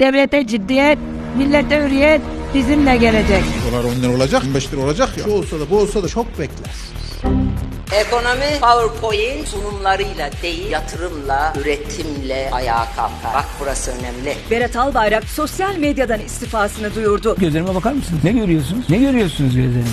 Devlete ciddiyet, millete hürriyet bizimle gelecek. Dolar 10 lira olacak, 15 lira olacak ya. Şu olsa da bu olsa da çok beklersiniz. Ekonomi PowerPoint sunumlarıyla değil, yatırımla, üretimle ayağa kalkar. Bak burası önemli. Berat Albayrak sosyal medyadan istifasını duyurdu. Gözlerime bakar mısınız? Ne görüyorsunuz? Ne görüyorsunuz gözlerimde?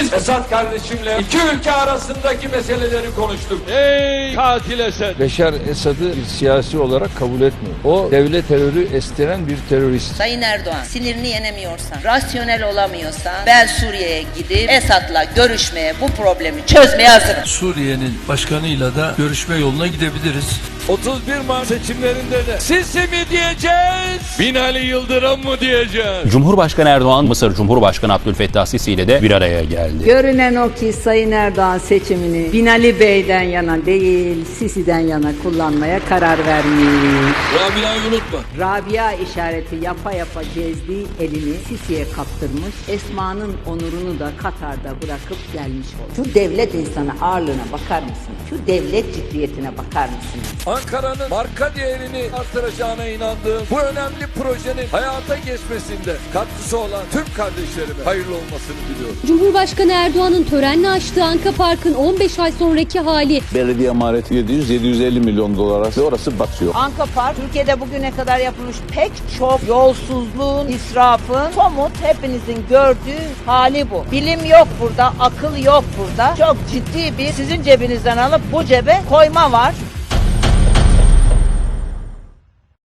Biz Esad kardeşimle iki ülke arasındaki meseleleri konuştuk. Ey katil Esed! Beşar Esad'ı bir siyasi olarak kabul etmiyor. O devlet terörü estiren bir terörist. Sayın Erdoğan sinirini yenemiyorsan, rasyonel olamıyorsan ben Suriye'ye gidip Esad'la görüşmeye, bu problemi çözmeye hazırım. Suriye'nin başkanıyla da görüşme yoluna gidebiliriz. 31 Mart seçimlerinde de Sisi mi diyeceğiz? Binali Yıldırım mı diyeceğiz? Cumhurbaşkanı Erdoğan, Mısır Cumhurbaşkanı Abdülfettah Sisi ile de bir araya geldi. Görünen o ki Sayın Erdoğan seçimini Binali Bey'den yana değil, Sisi'den yana kullanmaya karar vermiş. Rabia'yı unutma. Rabia işareti yapa yapa gezdiği elini Sisi'ye kaptırmış, Esma'nın onurunu da Katar'da bırakıp gelmiş oldu. Şu devlet insanı ağırlığına bakar mısınız? Şu devlet ciddiyetine bakar mısınız? Ankara'nın marka değerini artıracağına inandığım bu önemli projenin hayata geçmesinde katkısı olan tüm kardeşlerime hayırlı olmasını diliyorum. Cumhurbaşkanı Erdoğan'ın törenle açtığı Anka Park'ın 15 ay sonraki hali Belediye maliyeti 700-750 milyon dolara ve orası batıyor. Anka Park, Türkiye'de bugüne kadar yapılmış pek çok yolsuzluğun, israfın, somut hepinizin gördüğü hali bu. Bilim yok burada, akıl yok burada. Çok ciddi bir sizin cebinizden alıp bu cebe koyma var.